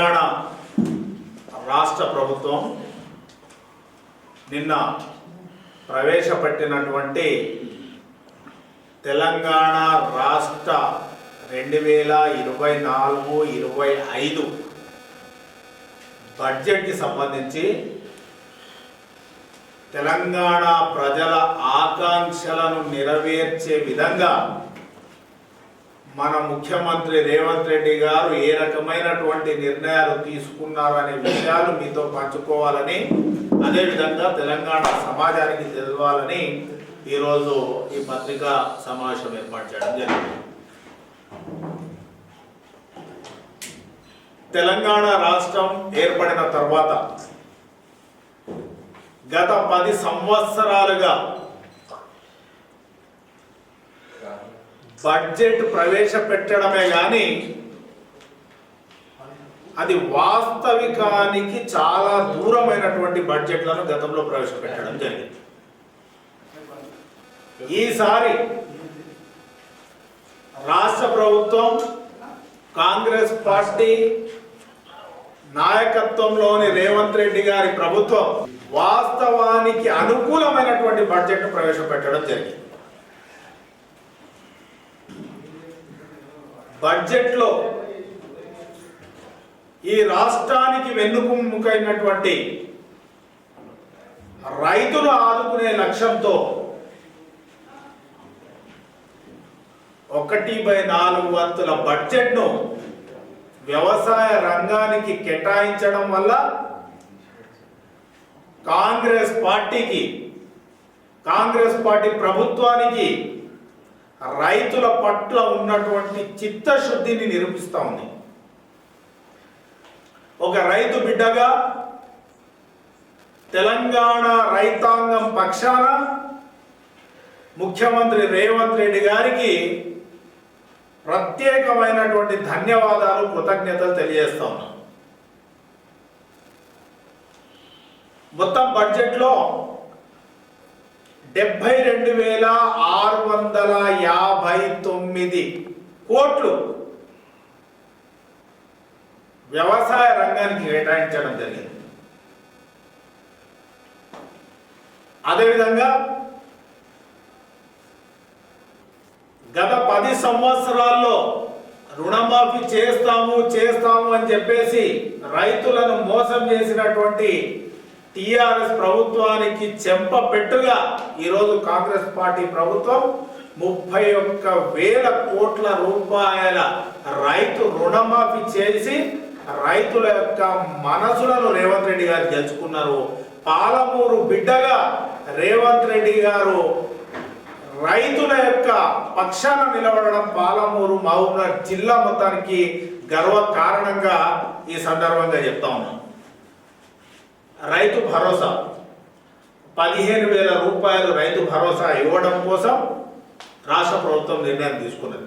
తెలంగాణ రాష్ట్ర ప్రభుత్వం నిన్న ప్రవేశపెట్టినటువంటి తెలంగాణ రాష్ట్ర రెండు వేల ఇరవై నాలుగు ఇరవై ఐదు బడ్జెట్కి సంబంధించి తెలంగాణ ప్రజల ఆకాంక్షలను నెరవేర్చే విధంగా మన ముఖ్యమంత్రి రేవంత్ రెడ్డి గారు ఏ రకమైనటువంటి నిర్ణయాలు తీసుకున్నారు అనే విషయాలు మీతో పంచుకోవాలని అదేవిధంగా తెలంగాణ సమాజానికి తెలవాలని ఈరోజు ఈ పత్రికా సమావేశం ఏర్పాటు చేయడం జరిగింది. తెలంగాణ రాష్ట్రం ఏర్పడిన తర్వాత గత పది సంవత్సరాలుగా బడ్జెట్ ప్రవేశపెట్టడమే కానీ అది వాస్తవికానికి చాలా దూరమైనటువంటి బడ్జెట్లను గతంలో ప్రవేశపెట్టడం జరిగింది. ఈసారి రాష్ట్ర ప్రభుత్వం కాంగ్రెస్ పార్టీ నాయకత్వంలోని రేవంత్ రెడ్డి గారి ప్రభుత్వం వాస్తవానికి అనుకూలమైనటువంటి బడ్జెట్ ప్రవేశపెట్టడం జరిగింది. బడ్జెట్లో ఈ రాష్ట్రానికి వెన్నుముకైనటువంటి రైతులు ఆదుకునే లక్ష్యంతో ఒకటి బై నాలుగు వంతుల బడ్జెట్ను వ్యవసాయ రంగానికి కేటాయించడం వల్ల కాంగ్రెస్ పార్టీకి కాంగ్రెస్ పార్టీ ప్రభుత్వానికి రైతుల పట్ల ఉన్నటువంటి చిత్తశుద్ధిని నిరూపిస్తూ ఉంది. ఒక రైతు బిడ్డగా తెలంగాణ రైతాంగం పక్షాన ముఖ్యమంత్రి రేవంత్ రెడ్డి గారికి ప్రత్యేకమైనటువంటి ధన్యవాదాలు కృతజ్ఞతలు తెలియజేస్తా ఉన్నాం. మొత్తం బడ్జెట్లో డెబ్బై రెండు వేల ఆరు వందల యాభై తొమ్మిది కోట్లు వ్యవసాయ రంగానికి కేటాయించడం జరిగింది. అదేవిధంగా గత పది సంవత్సరాల్లో రుణమాఫీ చేస్తాము చేస్తాము అని చెప్పేసి రైతులను మోసం చేసినటువంటి టిఆర్ఎస్ ప్రభుత్వానికి చెంప పెట్టుగా ఈరోజు కాంగ్రెస్ పార్టీ ప్రభుత్వం ముప్పై ఒక్క వేల కోట్ల రూపాయల రైతు రుణమాఫీ చేసి రైతుల యొక్క మనసులను రేవంత్ రెడ్డి గారు గెలుచుకున్నారు. పాలమూరు బిడ్డగా రేవంత్ రెడ్డి గారు రైతుల యొక్క పక్షాన నిలబడడం పాలమూరు మహబూబ్నగర్ జిల్లా మొత్తానికి గర్వ కారణంగా ఈ సందర్భంగా చెప్తా ఉన్నాం. రైతు భరోసా. పదిహేను వేల రూపాయలు రైతు భరోసా ఇవ్వడం కోసం రాష్ట్ర ప్రభుత్వం నిర్ణయం తీసుకున్నది.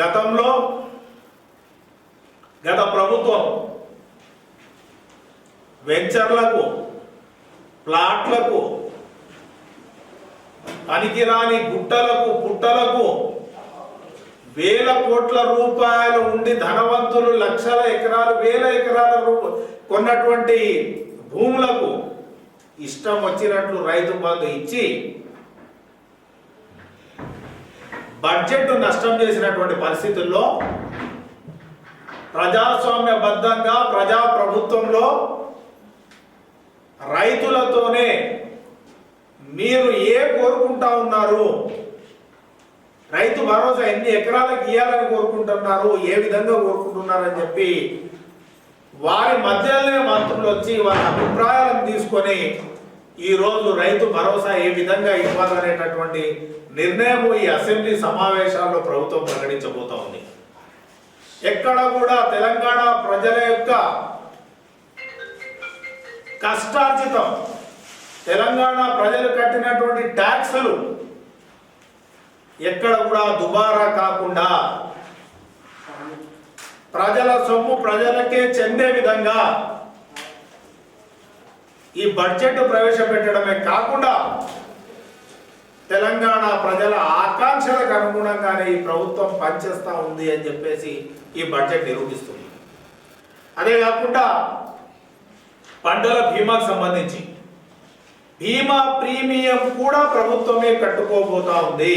గతంలో గత ప్రభుత్వం వెంచర్లకు ప్లాట్లకు పనికిరాని గుట్టలకు పుట్టలకు వేల కోట్ల రూపాయలు ఉండి ధనవంతులు లక్షల ఎకరాలు వేల ఎకరాల రూ- కొన్నటువంటి భూములకు ఇష్టం వచ్చినట్లు రైతు బంధు ఇచ్చి బడ్జెట్ నష్టం చేసినటువంటి పరిస్థితుల్లో ప్రజాస్వామ్యబద్ధంగా ప్రజా ప్రభుత్వంలో రైతులతోనే మీరు ఏ కోరుకుంటా ఉన్నారు? రైతు భరోసా ఎన్ని ఎకరాలకు ఇవ్వాలని కోరుకుంటున్నారు? ఏ విధంగా కోరుకుంటున్నారని చెప్పి వారి మధ్యలోనే మంత్రులు వచ్చి వారి అభిప్రాయాలను తీసుకొని ఈ రోజు రైతు భరోసా ఏ విధంగా ఇవ్వాలనేటటువంటి నిర్ణయం ఈ అసెంబ్లీ సమావేశాల్లో ప్రభుత్వం ప్రకటించబోతా ఉంది. ఎక్కడ కూడా తెలంగాణ ప్రజల యొక్క కష్టార్జితం తెలంగాణ ప్రజలు కట్టినటువంటి ట్యాక్సులు ఎక్కడ కూడా దుబారా కాకుండా ప్రజల సొమ్ము ప్రజలకే చెందే విధంగా ఈ బడ్జెట్ ప్రవేశపెట్టడమే కాకుండా తెలంగాణ ప్రజల ఆకాంక్షలకు అనుగుణంగానే ఈ ప్రభుత్వం పనిచేస్తూ ఉంది అని చెప్పేసి ఈ బడ్జెట్ నిరూపిస్తుంది. అదే కాకుండా పంటల బీమాకు సంబంధించి బీమా ప్రీమియం కూడా ప్రభుత్వమే కట్టుకోబోతా ఉంది.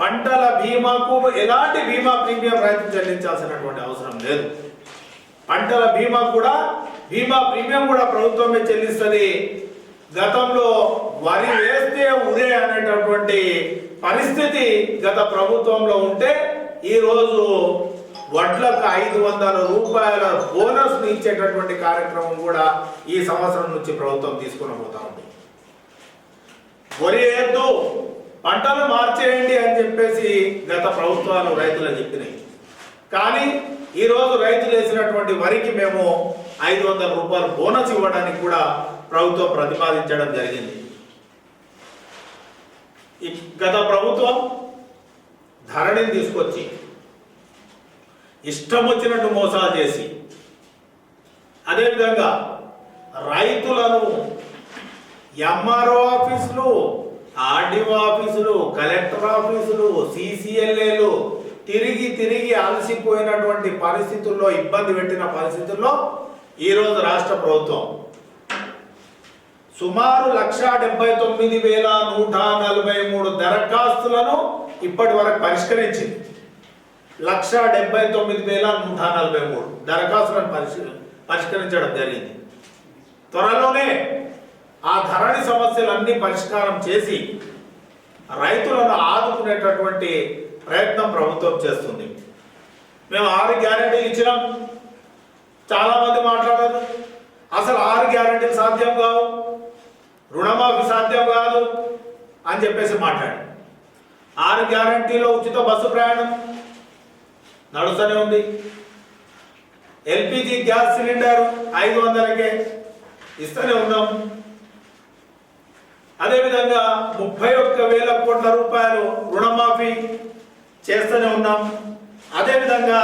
పంటల బీమాకు ఎలాంటి బీమా ప్రీమియం రైతు చెల్లించాల్సినటువంటి అవసరం లేదు. పంటల బీమా కూడా బీమా ప్రీమియం కూడా ప్రభుత్వమే చెల్లిస్తుంది. గతంలో వరి వేస్తే ఉరే అనేటటువంటి పరిస్థితి గత ప్రభుత్వంలో ఉంటే ఈ రోజు వడ్లకు ఐదు వందల రూపాయల బోనస్ ఇచ్చేటటువంటి కార్యక్రమం కూడా ఈ సంవత్సరం నుంచి ప్రభుత్వం తీసుకుని పోతా ఉంది. వరి వేద్దు పంటలు మార్చేయండి అని చెప్పేసి గత ప్రభుత్వాలు రైతులకు చెప్పినాయి. కానీ ఈరోజు రైతులు వేసినటువంటి వరికి మేము ఐదు వందల రూపాయలు బోనస్ ఇవ్వడానికి కూడా ప్రభుత్వం ప్రతిపాదించడం జరిగింది. గత ప్రభుత్వం ధరణిని తీసుకొచ్చి ఇష్టం వచ్చినట్టు మోసాలు చేసి అదేవిధంగా రైతులను ఎంఆర్ఓ ఆఫీసులు ఆర్డీఓ ఆఫీసులు కలెక్టర్ ఆఫీసులు సిసిఎల్ఏలు తిరిగి తిరిగి అలసిపోయినటువంటి పరిస్థితుల్లో ఇబ్బంది పెట్టిన పరిస్థితుల్లో ఈరోజు రాష్ట్ర ప్రభుత్వం సుమారు లక్ష డెబ్బై తొమ్మిది వేల నూట నలభై మూడు దరఖాస్తులను ఇప్పటి వరకు పరిష్కరించింది. లక్ష డెబ్బై తొమ్మిది వేల నూట నలభై మూడు దరఖాస్తులను పరిష్కరించడం జరిగింది. త్వరలోనే ఆ ధరణి సమస్యలన్నీ పరిష్కారం చేసి రైతులను ఆదుకునేటటువంటి ప్రయత్నం ప్రభుత్వం చేస్తుంది. మేము ఆరు గ్యారెంటీలు ఇచ్చినాం. చాలా మంది మాట్లాడారు. అసలు ఆరు గ్యారెంటీలు సాధ్యం కావు. రుణమాఫీ సాధ్యం కాదు అని చెప్పేసి మాట్లాడు ఆరు గ్యారెంటీలో ఉచిత బస్సు ప్రయాణం నడుస్తూనే ఉంది. ఎల్పిజి గ్యాస్ సిలిండర్ ఐదు వందలకే ఇస్తూనే ఉన్నాం. అదేవిధంగా ముప్పై ఒక్క వేల కోట్ల రూపాయలు రుణమాఫీ చేస్తూనే ఉన్నాం. అదేవిధంగా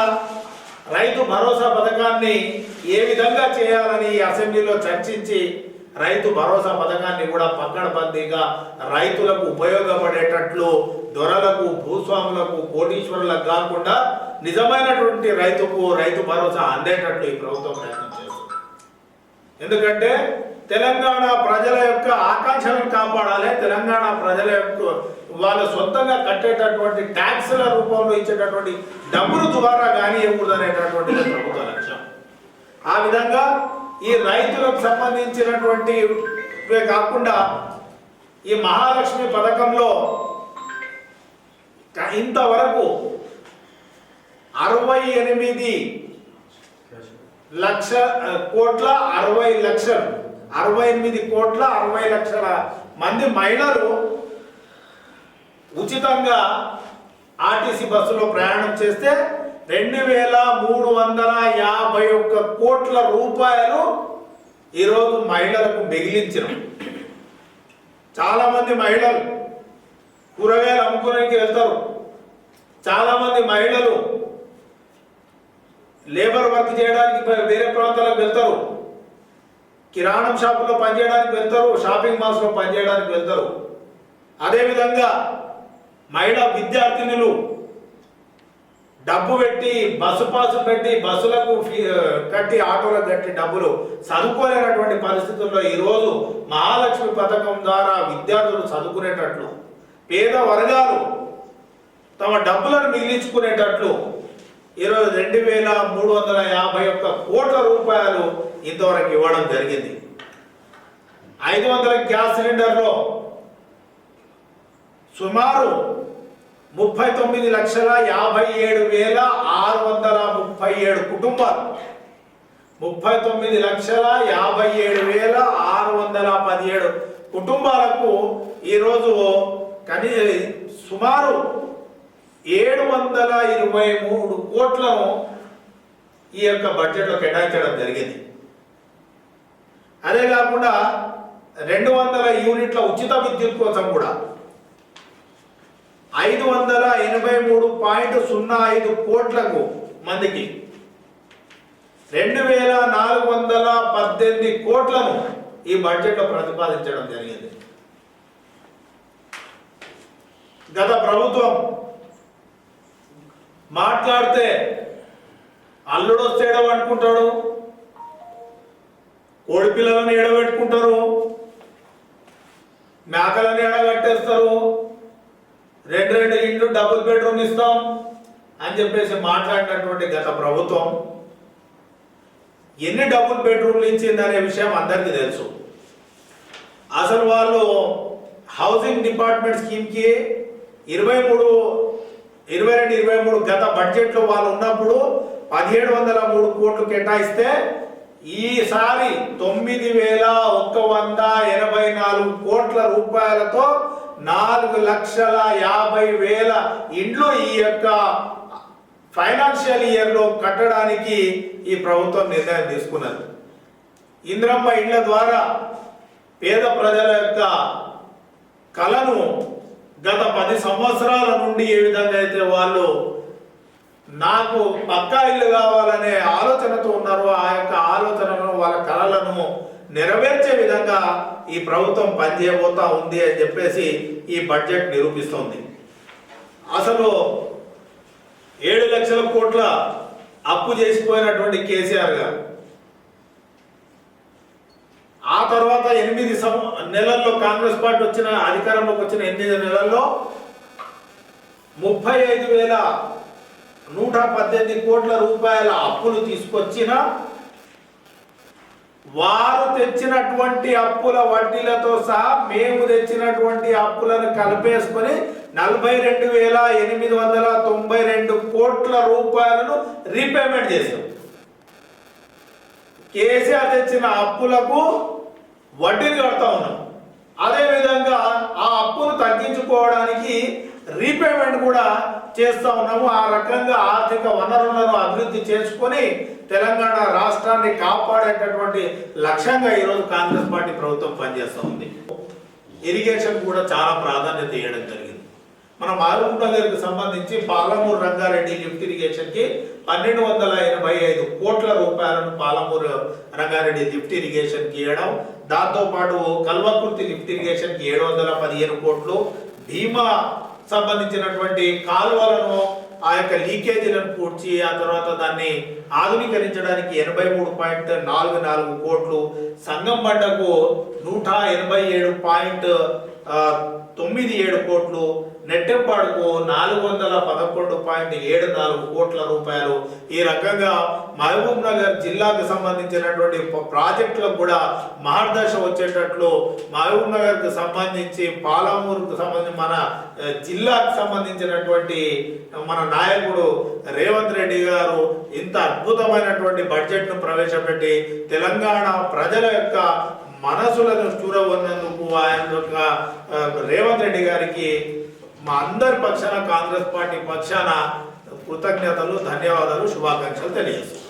రైతు భరోసా పథకాన్ని ఏ విధంగా చేయాలని ఈ అసెంబ్లీలో చర్చించి రైతు భరోసా పథకాన్ని కూడా పక్కడబందీగా రైతులకు ఉపయోగపడేటట్లు దొరలకు భూస్వాములకు కోటీశ్వరులకు కాకుండా నిజమైనటువంటి రైతుకు రైతు భరోసా అందేటట్లు ఈ ప్రభుత్వం ప్రయత్నం చేస్తుంది. ఎందుకంటే తెలంగాణ ప్రజల యొక్క ఆకాంక్షలను కాపాడాలి. తెలంగాణ ప్రజల యొక్క వాళ్ళ సొంతంగా కట్టేటటువంటి ట్యాక్సుల రూపంలో ఇచ్చేటటువంటి డబ్బుల ద్వారా కానీ ఇవ్వకూడదు అనేటటువంటి ప్రభుత్వ లక్ష్యం. ఆ విధంగా ఈ రైతులకు సంబంధించినటువంటి కాకుండా ఈ మహాలక్ష్మి పథకంలో ఇంతవరకు అరవై ఎనిమిది లక్ష కోట్ల అరవై లక్షలు అరవై ఎనిమిది కోట్ల అరవై లక్షల మంది మహిళలు ఉచితంగా ఆర్టీసీ బస్సులో ప్రయాణం చేస్తే రెండు వేల మూడు వందల యాభై ఒక్క కోట్ల రూపాయలు ఈరోజు మహిళలకు మిగిలించిన. చాలా మంది మహిళలు కూరగాయలు అమ్ముకోవడానికి వెళ్తారు. చాలా మంది మహిళలు లేబర్ వర్క్ చేయడానికి వేరే ప్రాంతాలకు వెళ్తారు. కిరాణం షాపులో పనిచేయడానికి వెళ్తారు షాపింగ్ మాల్స్లో పనిచేయడానికి వెళ్తారు. అదేవిధంగా మహిళా విద్యార్థినులు డబ్బు పెట్టి బస్సు పాసు పెట్టి బస్సులకు ఫీ- కట్టి ఆటోలకు కట్టి డబ్బులు చదువుకోలేనటువంటి పరిస్థితుల్లో ఈరోజు మహాలక్ష్మి పథకం ద్వారా విద్యార్థులు చదువుకునేటట్లు పేద వర్గాలు తమ డబ్బులను మిగిలించుకునేటట్లు ఈరోజు రెండు వేల మూడు వందల యాభై ఒక్క కోట్ల రూపాయలు ఇంతవరకు ఇవ్వడం జరిగింది. ఐదు వందల గ్యాస్ సిలిండర్లో సుమారు ముప్పై తొమ్మిది లక్షల యాభై ఏడు వేల ఆరు వందల ముప్పై ఏడు కుటుంబాలు ముప్పై తొమ్మిది లక్షల యాభై ఏడు వేల ఆరు వందల పదిహేడు కుటుంబాలకు ఈరోజు కనీ సుమారు ఏడు వందల ఇరవై మూడు కోట్లను ఈ యొక్క బడ్జెట్లో కేటాయించడం జరిగింది. అదే కాకుండా రెండు వందల యూనిట్ల ఉచిత విద్యుత్ కోసం కూడా ఐదు వందల ఎనభై మూడు పాయింట్ సున్నా ఐదు కోట్లకు మందికి రెండు వేల నాలుగు వందల పద్దెనిమిది కోట్లను ఈ బడ్జెట్లో ప్రతిపాదించడం జరిగింది. గత ప్రభుత్వం మాట్లాడితే అల్లుడు వస్తే ఏడవట్టుకుంటాడు కోడి పిల్లలను ఏడబెట్టుకుంటారు? మేకలను ఎడగట్టేస్తారు రెండు రెండు ఇండ్లు డబుల్ బెడ్రూమ్ ఇస్తాం అని చెప్పేసి మాట్లాడినటువంటి గత ప్రభుత్వం ఎన్ని డబుల్ బెడ్రూమ్లు ఇచ్చిందనే విషయం అందరికీ తెలుసు. అసలు వాళ్ళు హౌసింగ్ డిపార్ట్మెంట్ స్కీమ్కి ఇరవై మూడు ఇరవై రెండు ఇరవై మూడు గత బడ్జెట్లో వాళ్ళు ఉన్నప్పుడు పదిహేడు వందల మూడు కోట్లు కేటాయిస్తే ఈసారి తొమ్మిది వేల ఒక్క వంద ఎనభై నాలుగు కోట్ల రూపాయలతో నాలుగు లక్షల యాభై వేల ఇండ్లు ఈ యొక్క ఫైనాన్షియల్ ఇయర్లో కట్టడానికి ఈ ప్రభుత్వం నిర్ణయం తీసుకున్నది. ఇంద్రమ్మ ఇండ్ల ద్వారా పేద ప్రజల యొక్క కళను గత పది సంవత్సరాల నుండి ఏ విధంగా అయితే వాళ్ళు నాకు పక్కా ఇల్లు కావాలనే ఆలోచనతో ఉన్నారో ఆ యొక్క ఆలోచనను వాళ్ళ కళలను నెరవేర్చే విధంగా ఈ ప్రభుత్వం పనిచేయబోతా ఉంది అని చెప్పేసి ఈ బడ్జెట్ నిరూపిస్తోంది. అసలు ఏడు లక్షల కోట్ల అప్పు చేసిపోయినటువంటి కేసీఆర్ గారు ఆ తర్వాత ఎనిమిది సం నెలల్లో కాంగ్రెస్ పార్టీ వచ్చిన అధికారంలోకి వచ్చిన ఎనిమిది నెలల్లో ముప్పై ఐదు వేల నూట పద్దెనిమిది కోట్ల రూపాయల అప్పులు తీసుకొచ్చిన వారు తెచ్చినటువంటి అప్పుల వడ్డీలతో సహా మేము తెచ్చినటువంటి అప్పులను కలిపేసుకొని నలభై రెండు వేల ఎనిమిది వందల తొంభై రెండు కోట్ల రూపాయలను రీపేమెంట్ చేశాం. కేసీఆర్ తెచ్చిన అప్పులకు వడ్డీని కడతా ఉన్నాం. అదే విధంగా ఆ అప్పును తగ్గించుకోవడానికి రీపేమెంట్ కూడా చేస్తూ ఉన్నాము. ఆ రకంగా ఆర్థిక వనరులను అభివృద్ధి చేసుకొని తెలంగాణ రాష్ట్రాన్ని కాపాడేటటువంటి లక్ష్యంగా ఈరోజు కాంగ్రెస్ పార్టీ ప్రభుత్వం పనిచేస్తూ ఉంది. ఇరిగేషన్ కూడా చాలా ప్రాధాన్యత ఇవ్వడం జరిగింది. మన మహబూబ్ నగర్కి సంబంధించి పాలమూరు రంగారెడ్డి లిఫ్ట్ ఇరిగేషన్కి పన్నెండు వందల ఎనభై ఐదు కోట్ల రూపాయలను పాలమూరు రంగారెడ్డి లిఫ్ట్ ఇరిగేషన్కి ఇవ్వడం దాంతోపాటు కల్వకుర్తి లిఫ్ట్ ఇరిగేషన్కి ఏడు వందల పదిహేను కోట్లు. భీమా సంబంధించినటువంటి కాలువలను ఆ యొక్క లీకేజీలను పూడ్చి ఆ తర్వాత దాన్ని ఆధునీకరించడానికి ఎనభై మూడు పాయింట్ నాలుగు నాలుగు కోట్లు. సంగం బండకు నూట ఎనభై ఏడు పాయింట్ తొమ్మిది ఏడు కోట్లు. నెట్టెంపాడుకు నాలుగు వందల పదకొండు పాయింట్ ఏడు నాలుగు కోట్ల రూపాయలు. ఈ రకంగా మహబూబ్ నగర్ జిల్లాకు సంబంధించినటువంటి ప్రాజెక్టులకు కూడా మహర్దశ వచ్చేటట్లు మహబూబ్ నగర్కు సంబంధించి పాలమూరుకు సంబంధించి మన జిల్లాకు సంబంధించినటువంటి మన నాయకుడు రేవంత్ రెడ్డి గారు ఇంత అద్భుతమైనటువంటి బడ్జెట్ను ప్రవేశపెట్టి తెలంగాణ ప్రజల యొక్క మనసులను చూరవన్నందుకు ఆయన యొక్క రేవంత్ రెడ్డి గారికి మా అందరి పక్షాన కాంగ్రెస్ పార్టీ పక్షాన కృతజ్ఞతలు ధన్యవాదాలు శుభాకాంక్షలు తెలియజేస్తున్నాను